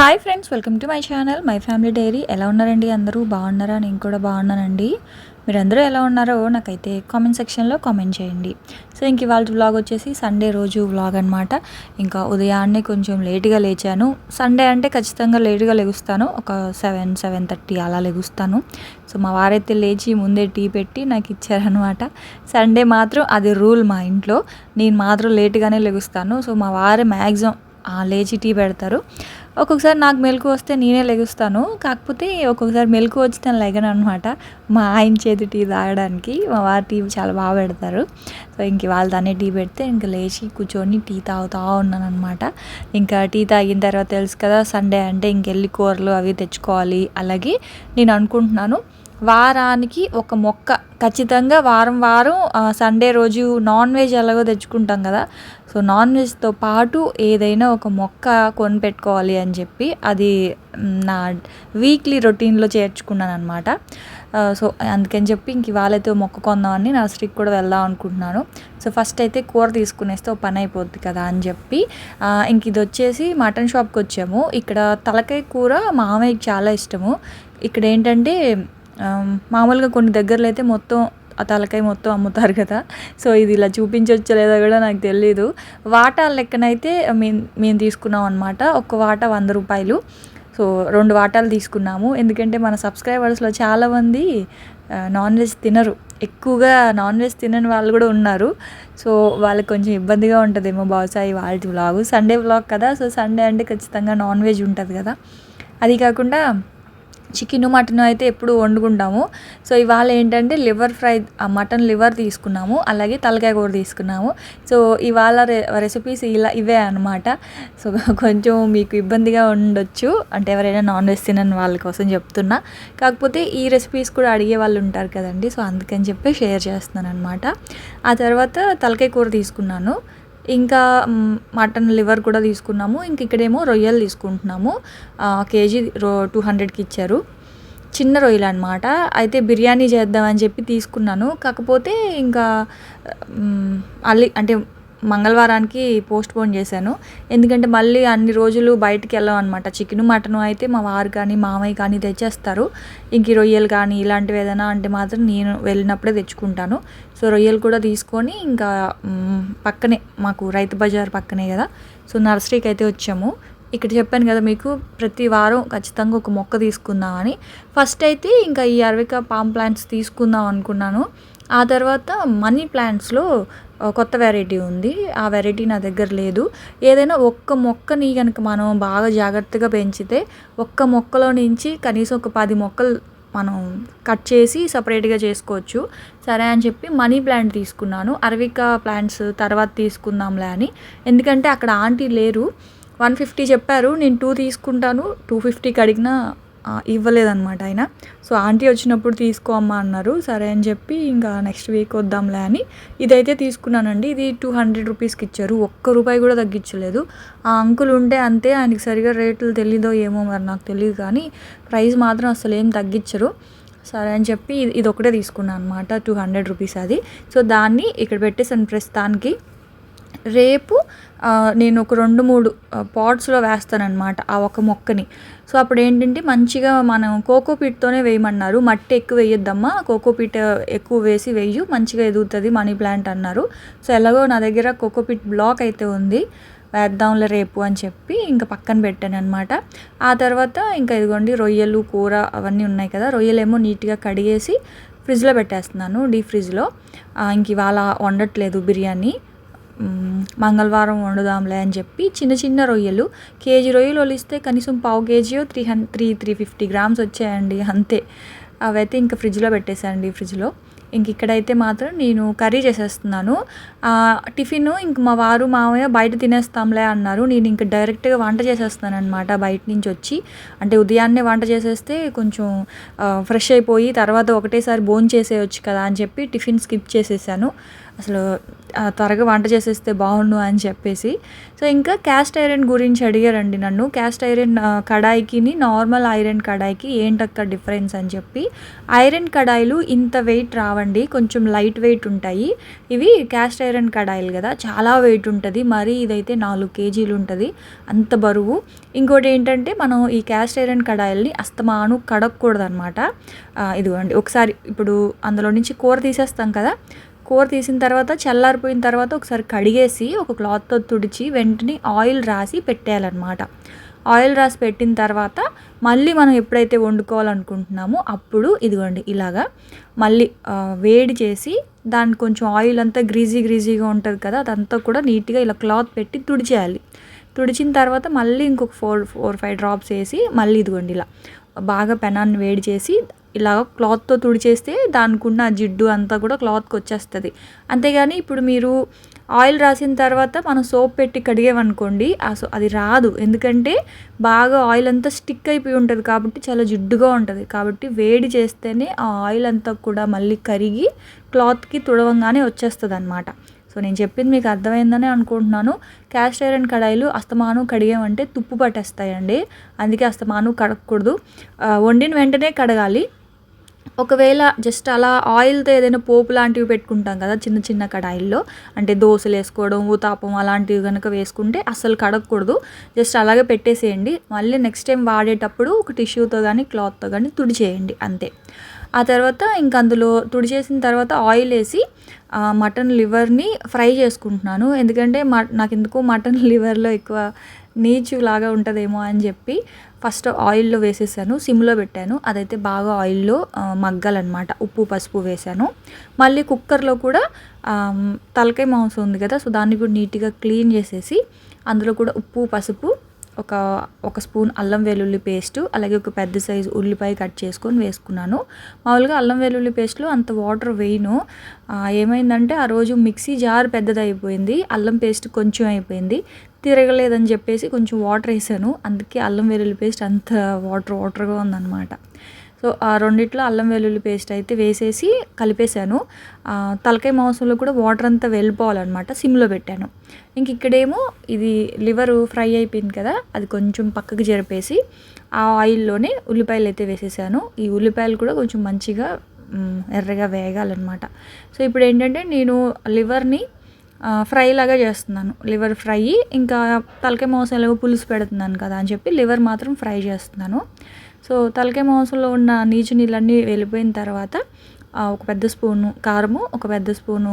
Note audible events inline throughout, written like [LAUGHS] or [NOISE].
Hi friends welcome to my channel my family diary ఎలా ఉన్నారండి అందరూ? బాగున్నారా? నేను కూడా బాగున్నానండి. మీరందరూ ఎలా ఉన్నారో నాకైతే కామెంట్ సెక్షన్లో కామెంట్ చేయండి. సో ఇంక ఇవాళ వ్లాగ్ వచ్చేసి సండే రోజు వ్లాగ్ అనమాట ఇంకా ఉదయాన్నే కొంచెం లేట్గా లేచాను. సండే అంటే ఖచ్చితంగా లేట్గా లెగుస్తాను. ఒక సెవెన్ సెవెన్ థర్టీ అలా లెగుస్తాను. సో మా వారైతే లేచి ముందే టీ పెట్టి నాకు ఇచ్చారనమాట సండే మాత్రం అది రూల్ మా ఇంట్లో. నేను మాత్రం లేట్గానే లెగుస్తాను. సో మా వారే మ్యాక్సిమం లేచి టీ పెడతారు. ఒక్కొక్కసారి నాకు మెలకు వస్తే నేనే లెగుస్తాను. కాకపోతే ఒక్కొక్కసారి మెలకు వచ్చి నేను లెగను అనమాట మా ఆయన చేతి టీ తాగడానికి మా వారి టీ చాలా బాగా పెడతారు. సో ఇంక వాళ్ళు దాన్ని టీ పెడితే ఇంక లేచి కూర్చొని టీ తాగుతూ ఉన్నాను అనమాట ఇంకా టీ తాగిన తర్వాత తెలుసు కదా సండే అంటే ఇంకెళ్ళి కూరలు అవి తెచ్చుకోవాలి. అలాగే నేను అనుకుంటున్నాను వారానికి ఒక మొక్క. ఖచ్చితంగా వారం వారం సండే రోజు నాన్ వెజ్ ఎలాగో తెచ్చుకుంటాం కదా. సో నాన్ వెజ్తో పాటు ఏదైనా ఒక మొక్క కొని పెట్టుకోవాలి అని చెప్పి అది నా వీక్లీ రొటీన్లో చేర్చుకున్నాను అనమాట సో అందుకని చెప్పి ఇంక ఇవాళైతే మొక్క కొందామని నర్సరీకి కూడా వెళ్దాం అనుకుంటున్నాను. సో ఫస్ట్ అయితే కూర తీసుకునేస్తే ఓ పని అయిపోద్ది కదా అని చెప్పి ఇంక ఇది వచ్చేసి మటన్ షాప్కి వచ్చాము. ఇక్కడ తలకాయ కూర మామయ్యకి చాలా ఇష్టము. ఇక్కడ ఏంటంటే మామూలుగా కొన్ని దగ్గరలో అయితే మొత్తం ఆ తలకాయ మొత్తం అమ్ముతారు కదా. సో ఇది ఇలా చూపించవచ్చో లేదో కూడా నాకు తెలీదు. వాటా లెక్కనైతే మేము మేము తీసుకున్నాం అనమాట ఒక వాటా వంద రూపాయలు. సో రెండు వాటాలు తీసుకున్నాము. ఎందుకంటే మన సబ్స్క్రైబర్స్లో చాలామంది నాన్ వెజ్ తినరు. ఎక్కువగా నాన్ వెజ్ తినని వాళ్ళు కూడా ఉన్నారు. సో వాళ్ళకి కొంచెం ఇబ్బందిగా ఉంటుందేమో బహుశా ఈ వాళ్ళ వ్లాగ్. సండే వ్లాగ్ కదా. సో సండే అంటే ఖచ్చితంగా నాన్ వెజ్ ఉంటుంది కదా. అది కాకుండా చికెన్ మటన్ అయితే ఎప్పుడు వండుకుంటాము. సో ఇవాళ ఏంటంటే లివర్ ఫ్రై ఆ మటన్ లివర్ తీసుకున్నాము. అలాగే తలకాయ కూర తీసుకున్నాము. సో ఇవాళ రె రెసిపీస్ ఇలా ఇవే అనమాట సో [LAUGHS] కొంచెం మీకు ఇబ్బందిగా ఉండొచ్చు. అంటే ఎవరైనా నాన్ వెజ్ తినని వాళ్ళ కోసం చెప్తున్నా. కాకపోతే ఈ రెసిపీస్ కూడా అడిగే వాళ్ళు ఉంటారు కదండి. సో అందుకని చెప్పి షేర్ చేస్తున్నాను అనమాట ఆ తర్వాత తలకాయ కూర తీసుకున్నాను. ఇంకా మటన్ లివర్ కూడా తీసుకున్నాము. ఇంక ఇక్కడేమో రొయ్యలు తీసుకుంటున్నాము. కేజీ రో టూ హండ్రెడ్కి ఇచ్చారు. చిన్న రొయ్యలు అనమాట అయితే బిర్యానీ చేద్దామని చెప్పి తీసుకున్నాను. కాకపోతే ఇంకా అల్లి అంటే మంగళవారానికి పోస్ట్ పోన్ చేశాను. ఎందుకంటే మళ్ళీ అన్ని రోజులు బయటికి వెళ్ళాం అనమాట చికెన్ మటన్ అయితే మా వారు కానీ మామయ్య కానీ తెచ్చేస్తారు. ఇంక రొయ్యలు కానీ ఇలాంటివి ఏదైనా అంటే మాత్రం నేను వెళ్ళినప్పుడే తెచ్చుకుంటాను. సో రొయ్యలు కూడా తీసుకొని ఇంకా పక్కనే మాకు రైతు బజార్ పక్కనే కదా. సో నర్సరీకి అయితే వచ్చాము. ఇక్కడ చెప్పాను కదా మీకు ప్రతి వారం ఖచ్చితంగా ఒక మొక్క తీసుకుందామని ఫస్ట్ అయితే ఇంకా ఈ అరవిక పామ్ ప్లాంట్స్ తీసుకుందాం అనుకున్నాను. ఆ తర్వాత మనీ ప్లాంట్స్లో కొత్త వెరైటీ ఉంది. ఆ వెరైటీ నా దగ్గర లేదు. ఏదైనా ఒక్క మొక్కని కనుక మనం బాగా జాగ్రత్తగా పెంచితే ఒక్క మొక్కలో నుంచి కనీసం ఒక పది మొక్కలు మనం కట్ చేసి సపరేట్గా చేసుకోవచ్చు. సరే అని చెప్పి మనీ ప్లాంట్ తీసుకున్నాను. అరవికా ప్లాంట్స్ తర్వాత తీసుకుందాంలే అని. ఎందుకంటే అక్కడ ఆంటీ లేరు. వన్ ఫిఫ్టీ చెప్పారు. నేను టూ తీసుకుంటాను. టూ ఫిఫ్టీకి అడిగినా ఇవ్వలేదన్నమాట ఆయన. సో ఆంటీ వచ్చినప్పుడు తీసుకో అమ్మా అన్నారు. సరే అని చెప్పి ఇంకా నెక్స్ట్ వీక్ వద్దాంలే అని ఇదైతే తీసుకున్నానండి. ఇది టూ హండ్రెడ్ రూపీస్కి ఇచ్చారు. ఒక్క రూపాయి కూడా తగ్గించలేదు. ఆ అంకుల్ ఉంటే అంతే ఆయనకి సరిగా రేట్లు తెలీదో ఏమో మరి నాకు తెలియదు కానీ ప్రైస్ మాత్రం అసలు ఏం తగ్గించరు. సరే అని చెప్పి ఇది ఇది ఒకటే తీసుకున్నాను అనమాట టూ హండ్రెడ్ రూపీస్ అది. సో దాన్ని ఇక్కడ పెట్టేసాను ప్రస్తుతానికి. రేపు నేను ఒక రెండు మూడు పాట్స్లో వేస్తానన్నమాట ఆ ఒక మొక్కని. సో అప్పుడు ఏంటంటే మంచిగా మనం కోకోపీట్తోనే వేయమన్నారు. మట్టి ఎక్కువ వేయొద్దమ్మా కోకోపీట్ ఎక్కువ వేసి వేయు మంచిగా ఎదుగుతుంది మనీ ప్లాంట్ అన్నారు. సో ఎలాగో నా దగ్గర కోకోపీట్ బ్లాక్ అయితే ఉంది వేద్దాంలే రేపు అని చెప్పి ఇంకా పక్కన పెట్టాను అనమాట ఆ తర్వాత ఇంకా ఇదిగోండి రొయ్యలు కూర అవన్నీ ఉన్నాయి కదా రొయ్యలేమో నీట్గా కడిగేసి ఫ్రిడ్జ్లో పెట్టేస్తున్నాను డీ ఫ్రిడ్జ్లో. ఇంక ఇవాళ వండట్లేదు బిర్యానీ. మంగళవారం వండుదాంలే అని చెప్పి చిన్న చిన్న రొయ్యలు కేజీ రొయ్యలు వలిస్తే కనీసం పావు కేజీయో three hun three three fifty grams వచ్చాయండి అంతే. అవైతే ఇంకా ఫ్రిడ్జ్లో పెట్టేశానండి ఫ్రిడ్జ్లో. ఇంక ఇక్కడైతే మాత్రం నేను కర్రీ చేసేస్తున్నాను. టిఫిన్ ఇంక మా వారు మామయ్య బయట తినేస్తాంలే అన్నారు. నేను ఇంక డైరెక్ట్గా వంట చేసేస్తాను అనమాట బయట నుంచి వచ్చి. అంటే ఉదయాన్నే వంట చేసేస్తే కొంచెం ఫ్రెష్ అయిపోయి తర్వాత ఒకటేసారి భోజనం చేసేయచ్చు కదా అని చెప్పి టిఫిన్ స్కిప్ చేసేసాను. అసలు త్వరగా వంట చేసేస్తే బాగుండు అని చెప్పేసి. సో ఇంకా క్యాస్ట్ ఐరన్ గురించి అడిగారండి నన్ను. క్యాస్ట్ ఐరన్ కడాయికిని నార్మల్ ఐరన్ కడాయికి ఏంటక్క డిఫరెన్స్ అని చెప్పి. ఐరన్ కడాయిలు ఇంత వెయిట్ రావండి కొంచెం లైట్ వెయిట్ ఉంటాయి. ఇవి క్యాస్ట్ ఐరన్ కడాయిలు కదా చాలా వెయిట్ ఉంటుంది. మరి ఇదైతే నాలుగు కేజీలు ఉంటుంది. అంత బరువు. ఇంకోటి ఏంటంటే మనం ఈ క్యాస్ట్ ఐరన్ కడాయిల్ని అస్తమాను కడగకూడదు అనమాట ఇదిగోండి ఒకసారి ఇప్పుడు అందులో నుంచి కూర తీసేస్తాం కదా. కూర తీసిన తర్వాత చల్లారిపోయిన తర్వాత ఒకసారి కడిగేసి ఒక క్లాత్తో తుడిచి వెంటనే ఆయిల్ రాసి పెట్టేయాలన్నమాట. ఆయిల్ రాసి పెట్టిన తర్వాత మళ్ళీ మనం ఎప్పుడైతే వండుకోవాలనుకుంటున్నామో అప్పుడు ఇదిగోండి ఇలాగా మళ్ళీ వేడి చేసి దాని కొంచెం ఆయిల్ అంతా గ్రీజీ గ్రీజీగా ఉంటుంది కదా అదంతా కూడా నీట్గా ఇలా క్లాత్ పెట్టి తుడిచేయాలి. తుడిచిన తర్వాత మళ్ళీ ఇంకొక ఫోర్ ఫోర్ ఫైవ్ డ్రాప్స్ వేసి మళ్ళీ ఇదిగోండి ఇలా బాగా పెనాన్ని వేడి చేసి ఇలా క్లాత్తో తుడిచేస్తే దానికున్న జిడ్డు అంతా కూడా క్లాత్కి వచ్చేస్తుంది. అంతేగాని ఇప్పుడు మీరు ఆయిల్ రాసిన తర్వాత మనం సోప్ పెట్టి కడిగామనుకోండి ఆ సో అది రాదు. ఎందుకంటే బాగా ఆయిల్ అంతా స్టిక్ అయిపోయి ఉంటుంది కాబట్టి చాలా జిడ్డుగా ఉంటుంది. కాబట్టి వేడి చేస్తేనే ఆ ఆయిల్ అంతా కూడా మళ్ళీ కరిగి క్లాత్కి తుడవంగానే వచ్చేస్తుంది అనమాట సో నేను చెప్పింది మీకు అర్థమైందని అనుకుంటున్నాను. క్యాస్ట్ ఐరన్ కడాయిలు అస్తమానం కడిగామంటే తుప్పు పట్టేస్తాయండి. అందుకే అస్తమానం కడగకూడదు వండిన వెంటనే కడగాలి. ఒకవేళ జస్ట్ అలా ఆయిల్తో ఏదైనా పోపు లాంటివి పెట్టుకుంటాం కదా చిన్న చిన్న కడాయిల్లో అంటే దోశలు వేసుకోవడం ఊతాపం అలాంటివి కనుక వేసుకుంటే అస్సలు కడగకూడదు జస్ట్ అలాగే పెట్టేసేయండి. మళ్ళీ నెక్స్ట్ టైం వాడేటప్పుడు ఒక టిష్యూతో కానీ క్లాత్తో కానీ తుడిచేయండి అంతే. ఆ తర్వాత ఇంక అందులో తుడిచేసిన తర్వాత ఆయిల్ వేసి మటన్ లివర్ని ఫ్రై చేసుకుంటున్నాను. ఎందుకంటే మ నాకు ఎందుకో మటన్ [LAUGHS] లివర్లో ఎక్కువ నీచు లాగా ఉంటుందేమో అని చెప్పి ఫస్ట్ ఆయిల్లో వేసేసాను సిమ్లో పెట్టాను. అదైతే బాగా ఆయిల్లో మగ్గాలన్నమాట. ఉప్పు పసుపు వేసాను. మళ్ళీ కుక్కర్లో కూడా తలకాయ మాంసం ఉంది కదా సో దాన్ని కూడా నీట్గా క్లీన్ చేసేసి అందులో కూడా ఉప్పు పసుపు ఒక ఒక స్పూన్ అల్లం వెల్లుల్లి పేస్ట్ అలాగే ఒక పెద్ద సైజు ఉల్లిపాయ కట్ చేసుకొని వేసుకున్నాను. మామూలుగా అల్లం వెల్లుల్లి పేస్ట్లో అంత వాటర్ వేయను. ఏమైందంటే ఆ రోజు మిక్సీ జార్ పెద్దది అయిపోయింది అల్లం పేస్ట్ కొంచెం అయిపోయింది. తిరగలేదని చెప్పేసి కొంచెం వాటర్ వేసాను. అందుకే అల్లం వెల్లుల్లి పేస్ట్ అంత వాటర్ వాటర్గా ఉందన్నమాట. సో ఆ రెండిట్లో అల్లం వెల్లుల్లి పేస్ట్ అయితే వేసేసి కలిపేశాను. తలకాయ మాంసంలో కూడా వాటర్ అంతా వెళ్ళిపోవాలన్నమాట. సిమ్లో పెట్టాను. ఇంక ఇక్కడేమో ఇది లివరు ఫ్రై అయిపోయింది కదా అది కొంచెం పక్కకు జరిపేసి ఆ ఆయిల్లోనే ఉల్లిపాయలు అయితే వేసేసాను. ఈ ఉల్లిపాయలు కూడా కొంచెం మంచిగా ఎర్రగా వేగాలన్నమాట. సో ఇప్పుడు ఏంటంటే నేను లివర్ని ఫ్రై లాగా చేస్తున్నాను. లివర్ ఫ్రై ఇంకా తలకాయ మోసలో పులుసు పెడుతున్నాను కదా అని చెప్పి లివర్ మాత్రం ఫ్రై చేస్తున్నాను. సో తలకాయ మోసలో ఉన్న నీచు నీళ్ళన్నీ వెళ్ళిపోయిన తర్వాత ఒక పెద్ద స్పూను కారము ఒక పెద్ద స్పూను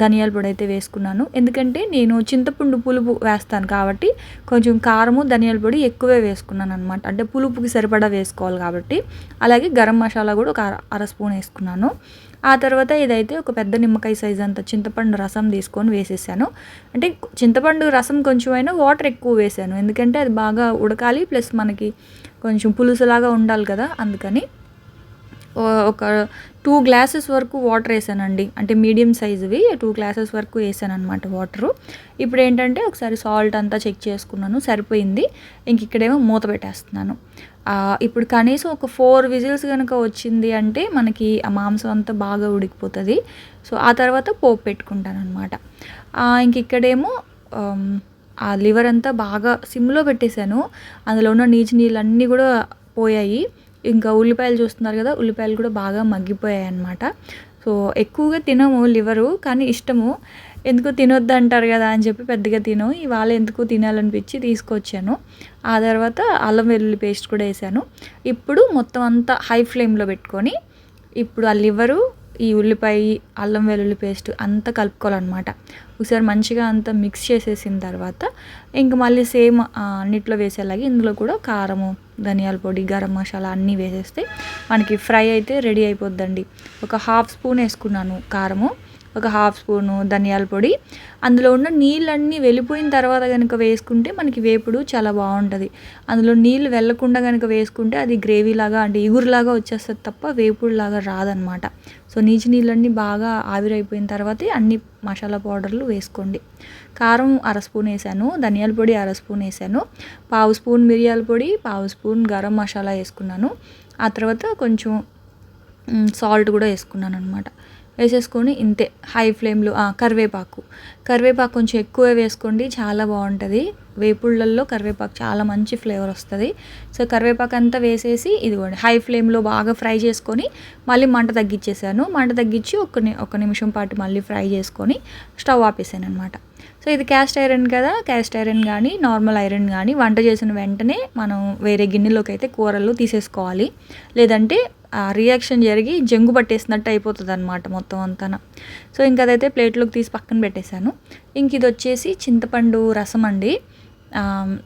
ధనియాల పొడి అయితే వేసుకున్నాను. ఎందుకంటే నేను చింతపండు పులుపు వేస్తాను కాబట్టి కొంచెం కారము ధనియాల పొడి ఎక్కువే వేసుకున్నాను అనమాట అంటే పులుపుకి సరిపడా వేసుకోవాలి కాబట్టి. అలాగే గరం మసాలా కూడా ఒక అర స్పూన్ వేసుకున్నాను. ఆ తర్వాత ఇదైతే ఒక పెద్ద నిమ్మకాయ సైజ్ అంత చింతపండు రసం తీసుకొని వేసేసాను. అంటే చింతపండు రసం కొంచెం అయినా వాటర్ ఎక్కువ వేసాను. ఎందుకంటే అది బాగా ఉడకాలి ప్లస్ మనకి కొంచెం పులుసులాగా ఉండాలి కదా అందుకని. ఒక టూ గ్లాసెస్ వరకు వాటర్ వేసానండి. అంటే మీడియం సైజువి టూ గ్లాసెస్ వరకు వేసాను అనమాట వాటరు ఇప్పుడు ఏంటంటే ఒకసారి సాల్ట్ అంతా చెక్ చేసుకున్నాను సరిపోయింది. ఇంక ఇక్కడేమో మూత పెట్టేస్తున్నాను. ఇప్పుడు కనీసం ఒక ఫోర్ విజిల్స్ కనుక వచ్చింది అంటే మనకి ఆ మాంసం అంతా బాగా ఉడికిపోతుంది. సో ఆ తర్వాత పోపు పెట్టుకుంటాను అనమాట ఇంక ఇక్కడేమో ఆ లివర్ అంతా బాగా సిమ్లో పెట్టేశాను. అందులో ఉన్న నీచు నీళ్ళు అన్నీ కూడా పోయాయి. ఇంకా ఉల్లిపాయలు చూస్తున్నారు కదా ఉల్లిపాయలు కూడా బాగా మగ్గిపోయాయి అనమాట సో ఎక్కువగా తినము లివరు కానీ ఇష్టము. ఎందుకు తినొద్దు అంటారు కదా అని చెప్పి పెద్దగా తినము ఇవాళ ఎందుకు తినాలనిపించి తీసుకొచ్చాను. ఆ తర్వాత అల్లం వెల్లుల్లి పేస్ట్ కూడా వేసాను. ఇప్పుడు మొత్తం అంతా హై ఫ్లేమ్లో పెట్టుకొని ఇప్పుడు ఆ లివరు ఈ ఉల్లిపాయ అల్లం వెల్లుల్లి పేస్ట్ అంతా కలుపుకోవాలన్నమాట. ఒకసారి మంచిగా అంతా మిక్స్ చేసేసిన తర్వాత ఇంక మళ్ళీ సేమ్ అన్నిట్లో వేసేలాగే ఇందులో కూడా కారము ధనియాల పొడి గరం మసాలా అన్నీ వేసేస్తే మనకి ఫ్రై అయితే రెడీ అయిపోద్దండి. ఒక హాఫ్ స్పూన్ వేసుకున్నాను కారము. ఒక హాఫ్ స్పూను ధనియాల పొడి. అందులో ఉన్న నీళ్ళన్నీ వెళ్ళిపోయిన తర్వాత కనుక వేసుకుంటే మనకి వేపుడు చాలా బాగుంటుంది. అందులో నీళ్ళు వెళ్ళకుండా కనుక వేసుకుంటే అది గ్రేవీ లాగా అంటే ఇగురులాగా వచ్చేస్తుంది తప్ప వేపుడు లాగా రాదనమాట సో నీచు నీళ్ళన్నీ బాగా ఆవిరైపోయిన తర్వాతే అన్ని మసాలా పౌడర్లు వేసుకోండి. కారం అర స్పూన్ వేసాను ధనియాల పొడి అర స్పూన్ వేసాను పావు స్పూన్ మిరియాల పొడి పావు స్పూన్ గరం మసాలా వేసుకున్నాను. ఆ తర్వాత కొంచెం సాల్ట్ కూడా వేసుకున్నాను అనమాట వేసేసుకొని ఇంతే. హై ఫ్లేమ్లో కరివేపాకు. కరివేపాకు కొంచెం ఎక్కువ వేసుకోండి చాలా బాగుంటుంది. వేపుళ్ళల్లో కరివేపాకు చాలా మంచి ఫ్లేవర్ వస్తుంది. సో కరివేపాకు అంతా వేసేసి ఇదిగోండి హై ఫ్లేమ్లో బాగా ఫ్రై చేసుకొని మళ్ళీ మంట తగ్గించేసాను. మంట తగ్గించి ఒక ఒక నిమిషం పాటు మళ్ళీ ఫ్రై చేసుకొని స్టవ్ ఆపేసాను అనమాట సో ఇది క్యాస్ట్ ఐరన్ కదా క్యాస్ట్ ఐరన్ కానీ నార్మల్ ఐరన్ కానీ వంట చేసిన వెంటనే మనం వేరే గిన్నెలోకి అయితే కూరలు తీసేసుకోవాలి. లేదంటే రియాక్షన్ జరిగి జంగు పట్టేసినట్టు అయిపోతుంది అనమాట మొత్తం అంతా సో ఇంక అదైతే ప్లేట్లోకి తీసి పక్కన పెట్టేశాను. ఇంక ఇది వచ్చేసి చింతపండు రసం అండి.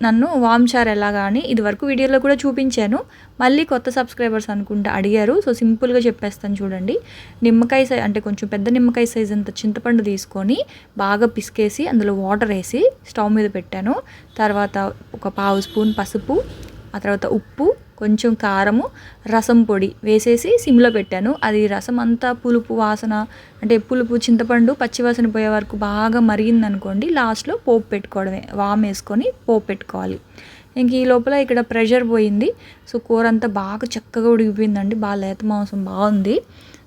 నన్ను వామ్చార్ ఎలాగా అని ఇది వరకు వీడియోలో కూడా చూపించాను. మళ్ళీ కొత్త సబ్స్క్రైబర్స్ అనుకుంటా అడిగారు. సో సింపుల్గా చెప్పేస్తాను చూడండి. నిమ్మకాయ సై అంటే కొంచెం పెద్ద నిమ్మకాయ సైజ్ అంత చింతపండు తీసుకొని బాగా పిసికేసి అందులో వాటర్ వేసి స్టవ్ మీద పెట్టాను. తర్వాత ఒక పావు స్పూన్ పసుపు ఆ తర్వాత ఉప్పు కొంచెం కారము రసం పొడి వేసేసి సిమ్లో పెట్టాను. అది రసం అంతా పులుపు వాసన అంటే పులుపు చింతపండు పచ్చివాసన పోయే వరకు బాగా మరిగిందనుకోండి లాస్ట్లో పోపు పెట్టుకోవడమే వామ్ వేసుకొని పోపు పెట్టుకోవాలి. ఇంక ఈ లోపల ఇక్కడ ప్రెషర్ పోయింది. సో కూర అంతా బాగా చక్కగా ఉడికిపోయిందండి. బాగా లేత మాంసం బాగుంది.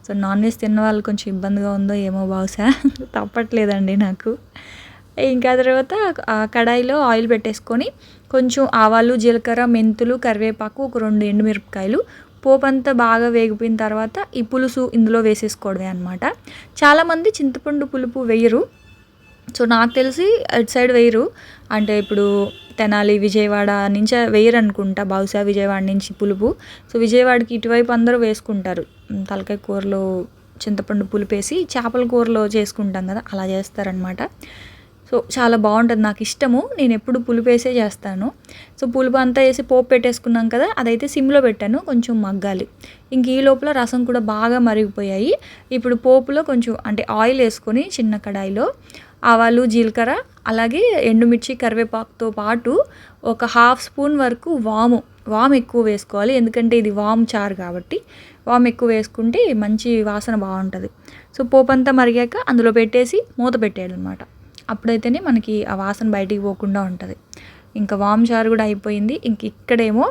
సో నాన్ వెజ్ తిన్న వాళ్ళు కొంచెం ఇబ్బందిగా ఉందో ఏమో బహుశా. [LAUGHS] తప్పట్లేదండి నాకు. ఇంకా తర్వాత కడాయిలో ఆయిల్ పెట్టేసుకొని కొంచెం ఆవాలు జీలకర్ర మెంతులు కరివేపాకు ఒక రెండు ఎండుమిరపకాయలు. పోపు అంతా బాగా వేగిపోయిన తర్వాత ఈ పులుసు ఇందులో వేసేసుకోవడమే అనమాట చాలామంది చింతపండు పులుపు వేయరు. సో నాకు తెలిసి అటు సైడ్ వేయరు. అంటే ఇప్పుడు తెనాలి విజయవాడ నుంచి వేయరు అనుకుంటా బహుశా విజయవాడ నుంచి పులుపు. సో విజయవాడకి ఇటువైపు అందరూ వేసుకుంటారు. తలకాయ కూరలో చింతపండు పులుపు వేసి చేపల కూరలో చేసుకుంటాం కదా అలా చేస్తారనమాట సో చాలా బాగుంటుంది నాకు ఇష్టము. నేను ఎప్పుడు పులుపు వేసే చేస్తాను. సో పులుపు అంతా వేసి పోపు పెట్టేసుకున్నాం కదా అదైతే సిమ్లో పెట్టాను కొంచెం మగ్గాలి. ఇంక ఈ లోపల రసం కూడా బాగా మరిగిపోయాయి. ఇప్పుడు పోపులో కొంచెం అంటే ఆయిల్ వేసుకొని చిన్న కడాయిలో ఆవాలు జీలకర్ర అలాగే ఎండుమిర్చి కరివేపాకుతో పాటు ఒక హాఫ్ స్పూన్ వరకు వాము వామ్ ఎక్కువ వేసుకోవాలి. ఎందుకంటే ఇది వామ్ చారు కాబట్టి. వామ్ ఎక్కువ వేసుకుంటే మంచి వాసన బాగుంటుంది. సో పోపు అంతా మరిగాక అందులో పెట్టేసి మూత పెట్టేయాలన్నమాట. అప్పుడైతేనే మనకి ఆ వాసన బయటికి పోకుండా ఉంటుంది. ఇంకా వామ్ చారు కూడా అయిపోయింది. ఇంక ఇక్కడేమో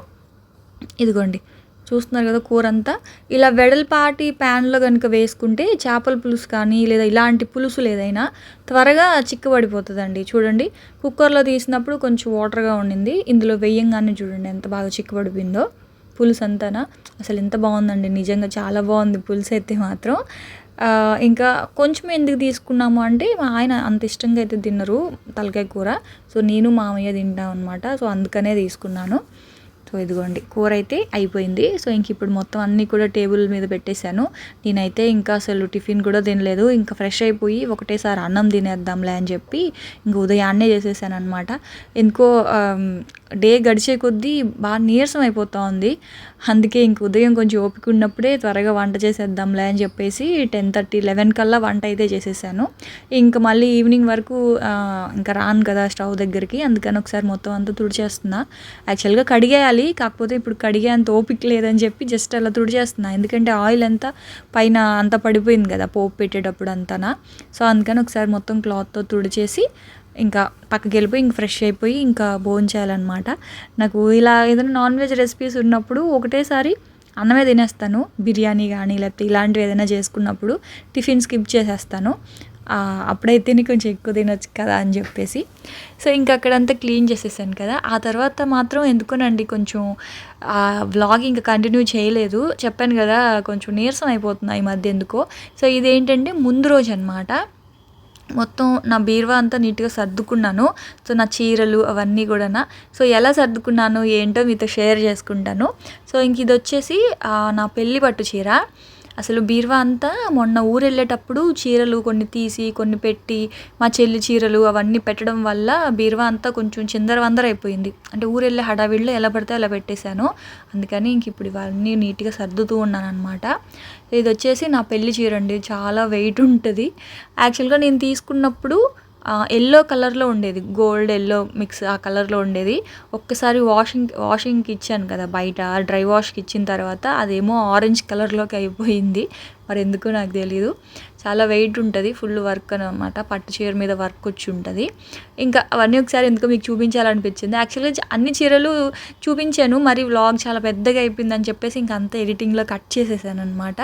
ఇదిగోండి. చూస్తున్నారు కదా కూర అంతా ఇలా వెడల్పాటి ప్యాన్లో కనుక వేసుకుంటే చేపల పులుసు కానీ లేదా ఇలాంటి పులుసులు ఏదైనా త్వరగా చిక్కబడిపోతుందండి. చూడండి. కుక్కర్లో తీసినప్పుడు కొంచెం వాటర్గా ఉండింది. ఇందులో వేయంగానే చూడండి ఎంత బాగా చిక్కబడిపోయిందో. పులుసు అంతానా అసలు ఎంత బాగుందండి. నిజంగా చాలా బాగుంది పులుసు అయితే మాత్రం. ఇంకా కొంచెం ఎందుకు తీసుకున్నాము అంటే మా ఆయన అంత ఇష్టంగా అయితే తిన్నారు తలకాయ కూర. సో నేను మామయ్య తింటాం అనమాట సో అందుకనే తీసుకున్నాను. సో ఇదిగోండి కూర అయితే అయిపోయింది. సో ఇంక ఇప్పుడు మొత్తం అన్నీ కూడా టేబుల్ మీద పెట్టేశాను. నేనైతే ఇంకా అసలు టిఫిన్ కూడా తినలేదు. ఇంకా ఫ్రెష్ అయిపోయి ఒకటేసారి అన్నం తినేద్దాంలే అని చెప్పి ఇంక ఉదయాన్నే చేసేసాను అనమాట ఎందుకో డే గడిచే కొద్దీ బాగా నీరసం అయిపోతూ ఉంది. అందుకే ఇంక ఉదయం కొంచెం ఓపిక ఉన్నప్పుడే త్వరగా వంట చేసేద్దాంలే అని చెప్పేసి టెన్ థర్టీ లెవెన్ కల్లా వంట అయితే చేసేసాను. ఇంకా మళ్ళీ ఈవినింగ్ వరకు ఇంకా రాను కదా స్టవ్ దగ్గరికి. అందుకని ఒకసారి మొత్తం అంతా తుడిచేస్తున్నా. యాక్చువల్గా కడిగేయాలి కాకపోతే ఇప్పుడు కడిగే అంత ఓపిక లేదని చెప్పి జస్ట్ అలా తుడిచేస్తున్నా. ఎందుకంటే ఆయిల్ అంతా పైన అంతా పడిపోయింది కదా పోపు పెట్టేటప్పుడు అంతానా. సో అందుకని ఒకసారి మొత్తం క్లాత్తో తుడిచేసి ఇంకా పక్కకి వెళ్ళిపోయి ఇంక ఫ్రెష్ అయిపోయి ఇంకా భోజనం చేయాలన్నమాట. నాకు ఇలా ఏదైనా నాన్ వెజ్ రెసిపీస్ ఉన్నప్పుడు ఒకటేసారి అన్నమే తినేస్తాను. బిర్యానీ కానీ లేకపోతే ఇలాంటివి ఏదైనా చేసుకున్నప్పుడు టిఫిన్ స్కిప్ చేసేస్తాను. అప్పుడైతే అప్పుడైతేనే కొంచెం ఎక్కువ తినొచ్చు కదా అని చెప్పేసి. సో ఇంకా అక్కడంతా క్లీన్ చేసేసాను కదా. ఆ తర్వాత మాత్రం ఎందుకోనండి కొంచెం వ్లాగ్ ఇంకా కంటిన్యూ చేయలేదు. చెప్పాను కదా కొంచెం నీరసం అయిపోతుంది ఈ మధ్య ఎందుకో. సో ఇదేంటంటే ముందు రోజు అనమాట మొత్తం నా బీరువా అంతా నీట్గా సర్దుకున్నాను. సో నా చీరలు అవన్నీ కూడా సో ఎలా సర్దుకున్నాను ఏంటో మీతో షేర్ చేసుకుంటాను. సో ఇంక ఇది వచ్చేసి నా పెళ్ళి పట్టు చీర. అసలు బీరువా అంతా మొన్న ఊరు వెళ్ళేటప్పుడు చీరలు కొన్ని తీసి కొన్ని పెట్టి మా చెల్లి చీరలు అవన్నీ పెట్టడం వల్ల బీరువా అంతా కొంచెం చిందర అయిపోయింది. అంటే ఊరు వెళ్ళే హడావిడిలో ఎలా పడితే అలా పెట్టేశాను. అందుకని ఇంక ఇప్పుడు ఇవన్నీ నీట్గా సర్దుతూ ఉన్నాను అనమాట ఇది వచ్చేసి నా పెళ్ళి చీర అండి చాలా వెయిట్ ఉంటుంది. యాక్చువల్గా నేను తీసుకున్నప్పుడు ఎల్లో కలర్లో ఉండేది. గోల్డ్ ఎల్లో మిక్స్ ఆ కలర్లో ఉండేది. ఒక్కసారి వాషింగ్ వాషింగ్కి ఇచ్చాను కదా బయట. డ్రై వాష్కి ఇచ్చిన తర్వాత అదేమో ఆరెంజ్ కలర్లోకి అయిపోయింది. మరి ఎందుకో నాకు తెలియదు చాలా వెయిట్ ఉంటుంది ఫుల్ వర్క్ అనమాట పట్టు చీర మీద వర్క్ వచ్చి ఉంటుంది. ఇంకా అవన్నీ ఒకసారి ఎందుకో మీకు చూపించాలనిపించింది. యాక్చువల్గా అన్ని చీరలు చూపించాను మరి వ్లాగ్ చాలా పెద్దగా అయిపోయిందని చెప్పేసి ఇంక అంతా ఎడిటింగ్లో కట్ చేసేసాను అనమాట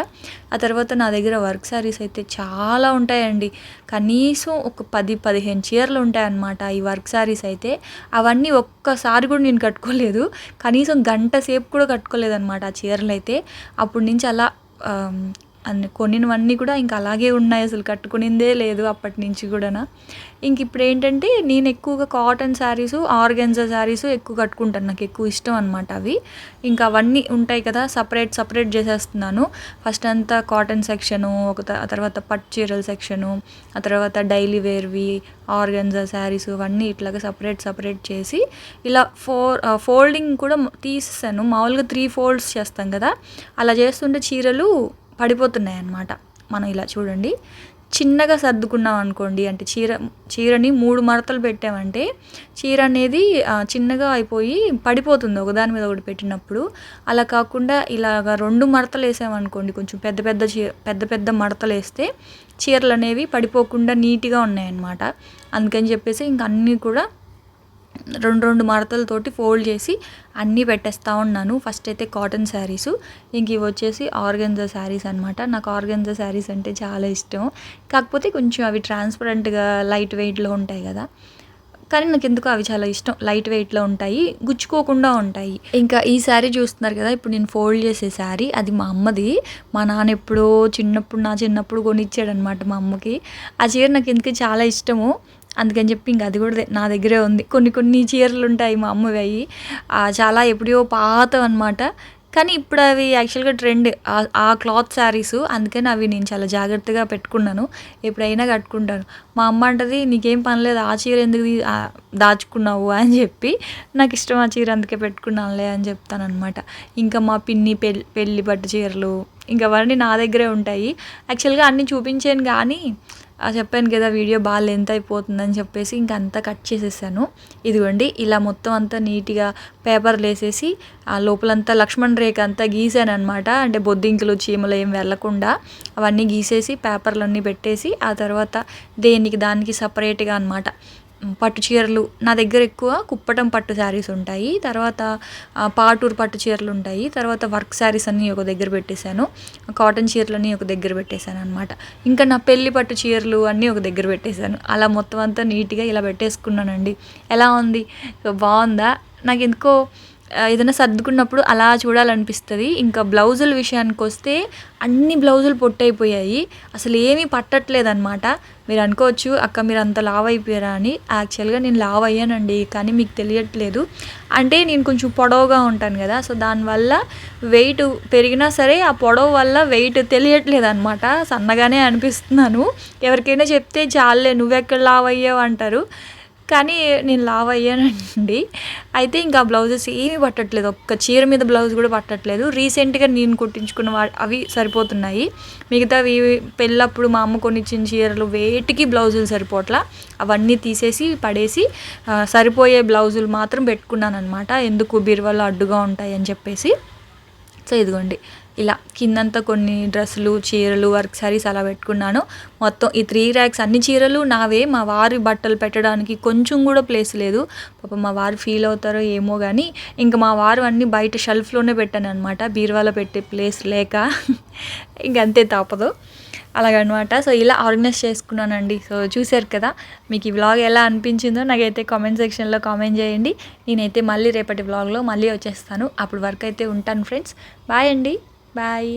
ఆ తర్వాత నా దగ్గర వర్క్ శారీస్ అయితే చాలా ఉంటాయండి. కనీసం ఒక పది పదిహేను చీరలు ఉంటాయన్నమాట ఈ వర్క్ శారీస్ అయితే. అవన్నీ ఒక్కసారి కూడా నేను కట్టుకోలేదు. కనీసం గంట సేపు కూడా కట్టుకోలేదన్నమాట ఆ చీరలు అయితే అప్పటి నుంచి అలా అన్ని కొనినవన్నీ కూడా ఇంకా అలాగే ఉన్నాయి అసలు కట్టుకునిందే లేదు అప్పటి నుంచి కూడా ఇంక ఇప్పుడు ఏంటంటే నేను ఎక్కువగా కాటన్ శారీస్ ఆర్గెన్జా శారీస్ ఎక్కువ కట్టుకుంటాను. నాకు ఎక్కువ ఇష్టం అనమాట అవి. ఇంకా అవన్నీ ఉంటాయి కదా సపరేట్ సపరేట్ చేసేస్తున్నాను. ఫస్ట్ అంతా కాటన్ సెక్షను ఒక త- ఆ తర్వాత పట్టు చీరల సెక్షను ఆ తర్వాత డైలీ వేర్వి ఆర్గెన్జా శారీస్ అవన్నీ ఇట్లాగా సపరేట్ సపరేట్ చేసి ఇలా ఫోర్ ఫోల్డింగ్ కూడా తీసేసాను. మామూలుగా త్రీ ఫోల్డ్స్ చేస్తాం కదా అలా చేస్తుంటే చీరలు పడిపోతున్నాయి అన్నమాట మనం ఇలా చూడండి. చిన్నగా సర్దుకున్నాం అనుకోండి అంటే చీర చీరని మూడు మడతలు పెట్టామంటే చీర అనేది చిన్నగా అయిపోయి పడిపోతుంది. ఒకదాని మీద ఒకటి పెట్టినప్పుడు అలా కాకుండా ఇలాగ రెండు మడతలు వేసామనుకోండి కొంచెం పెద్ద పెద్ద చీర పెద్ద పెద్ద మడతలు వేస్తే చీరలు అనేవి పడిపోకుండా నీట్గా ఉన్నాయన్నమాట. అందుకని చెప్పేసి ఇంక అన్నీ కూడా రెండు రెండు మడతలతోటి ఫోల్డ్ చేసి అన్నీ పెట్టేస్తూ ఉన్నాను. ఫస్ట్ అయితే కాటన్ శారీస్ ఇంక ఇవి వచ్చేసి ఆర్గెన్జా శారీస్ అనమాట నాకు ఆర్గెన్జా శారీస్ అంటే చాలా ఇష్టం. కాకపోతే కొంచెం అవి ట్రాన్స్పరెంట్గా లైట్ వెయిట్లో ఉంటాయి కదా. కానీ నాకు ఎందుకో అవి చాలా ఇష్టం. లైట్ వెయిట్లో ఉంటాయి. గుచ్చుకోకుండా ఉంటాయి. ఇంకా ఈ శారీ చూస్తున్నారు కదా ఇప్పుడు నేను ఫోల్డ్ చేసే శారీ అది మా అమ్మది. మా నాన్న ఎప్పుడో చిన్నప్పుడు నా చిన్నప్పుడు కొనిచ్చాడనమాట మా అమ్మకి. ఆ చీర నాకు ఎందుకు చాలా ఇష్టము. అందుకని చెప్పి ఇంక అది కూడా నా దగ్గరే ఉంది. కొన్ని కొన్ని చీరలు ఉంటాయి మా అమ్మవి అవి చాలా ఎప్పుడో పాత అనమాట కానీ ఇప్పుడు అవి యాక్చువల్గా ట్రెండ్. ఆ- క్లాత్ శారీస్. అందుకని అవి నేను చాలా జాగ్రత్తగా పెట్టుకున్నాను. ఎప్పుడైనా కట్టుకుంటాను. మా అమ్మ అంటది నీకేం పనిలేదు ఆ చీర ఎందుకు దాచుకున్నావు? అని చెప్పి నాకు ఇష్టం ఆ చీర అందుకే పెట్టుకున్నానులే అని చెప్తానమాట ఇంకా మా పిన్ని పెళ్ళి పెళ్ళి పట్టు చీరలు ఇంకా అవన్నీ నా దగ్గరే ఉంటాయి. యాక్చువల్గా అన్నీ చూపించాను కానీ చెప్పాను కదా వీడియో బాగా లెంత్ అయిపోతుందని చెప్పేసి ఇంక అంతా కట్ చేసేసాను. ఇదిగోండి ఇలా మొత్తం అంతా నీట్గా పేపర్లు వేసేసి ఆ లోపలంతా లక్ష్మణ్ రేఖ అంతా గీసాను అనమాట అంటే బొద్దింకలు చీమలు ఏం వెళ్ళకుండా అవన్నీ గీసేసి పేపర్లన్నీ పెట్టేసి ఆ తర్వాత దేనికి దానికి సపరేట్గా అనమాట పట్టు చీరలు. నా దగ్గర ఎక్కువ కుప్పటం పట్టు శారీస్ ఉంటాయి. తర్వాత పాటూరు పట్టు చీరలు ఉంటాయి. తర్వాత వర్క్ శారీస్ అన్నీ ఒక దగ్గర పెట్టేశాను. కాటన్ చీరలన్నీ ఒక దగ్గర పెట్టేశాను అనమాట ఇంకా నా పెళ్ళి పట్టు చీరలు అన్నీ ఒక దగ్గర పెట్టేశాను. అలా మొత్తం అంతా నీట్గా ఇలా పెట్టేసుకున్నానండి. ఎలా ఉంది? బాగుందా? నాకు ఎందుకో ఏదైనా సర్దుకున్నప్పుడు అలా చూడాలనిపిస్తుంది. ఇంకా బ్లౌజుల విషయానికి వస్తే అన్ని బ్లౌజులు పొట్టయిపోయాయి. అసలు ఏమీ పట్టట్లేదు అనమాట మీరు అనుకోవచ్చు అక్క మీరు అంత లావ్ అయిపోయారా అని. యాక్చువల్గా నేను లావ్ అయ్యానండి కానీ మీకు తెలియట్లేదు. అంటే నేను కొంచెం పొడవుగా ఉంటాను కదా సో దానివల్ల వెయిట్ పెరిగినా సరే ఆ పొడవు వల్ల వెయిట్ తెలియట్లేదు అనమాట సన్నగానే అనిపిస్తున్నాను. ఎవరికైనా చెప్తే చాలే నువ్వెక్కడ లావ్ అయ్యావు అంటారు. కానీ నేను లావ్ అయ్యానండి. అయితే ఇంకా బ్లౌజెస్ ఏమీ పట్టట్లేదు. ఒక్క చీర మీద బ్లౌజ్ కూడా పట్టట్లేదు. రీసెంట్గా నేను కుట్టించుకున్న వా అవి సరిపోతున్నాయి. మిగతావి పెళ్ళప్పుడు మా అమ్మ కొనిచ్చిన చీరలు వేటికి బ్లౌజులు సరిపోట్లా. అవన్నీ తీసేసి పడేసి సరిపోయే బ్లౌజులు మాత్రం పెట్టుకున్నాను అనమాట ఎందుకు బీరువాలో అడ్డుగా ఉంటాయి అని చెప్పేసి. సో ఇదిగోండి. ఇలా కిందంతా కొన్ని డ్రెస్సులు చీరలు వర్క్ శారీస్ అలా పెట్టుకున్నాను. మొత్తం ఈ త్రీ ర్యాక్స్ అన్ని చీరలు నావే. మా వారి బట్టలు పెట్టడానికి కొంచెం కూడా ప్లేస్ లేదు. పాప మా వారు ఫీల్ అవుతారో ఏమో కానీ ఇంకా మా వారు అన్నీ బయట షెల్ఫ్లోనే పెట్టాను అనమాట బీరువాలో పెట్టే ప్లేస్ లేక. ఇంకంతే తప్పదు. అలాగనమాట. సో ఇలా ఆర్గనైజ్ చేసుకున్నానండి. సో చూశారు కదా మీకు ఈ వ్లాగ్ ఎలా అనిపించిందో నాకైతే కామెంట్ సెక్షన్లో కామెంట్ చేయండి. నేనైతే మళ్ళీ రేపటి వ్లాగ్లో మళ్ళీ వచ్చేస్తాను. అప్పుడు వరకు అయితే ఉంటాను ఫ్రెండ్స్ బాయ్ అండి. బాయ్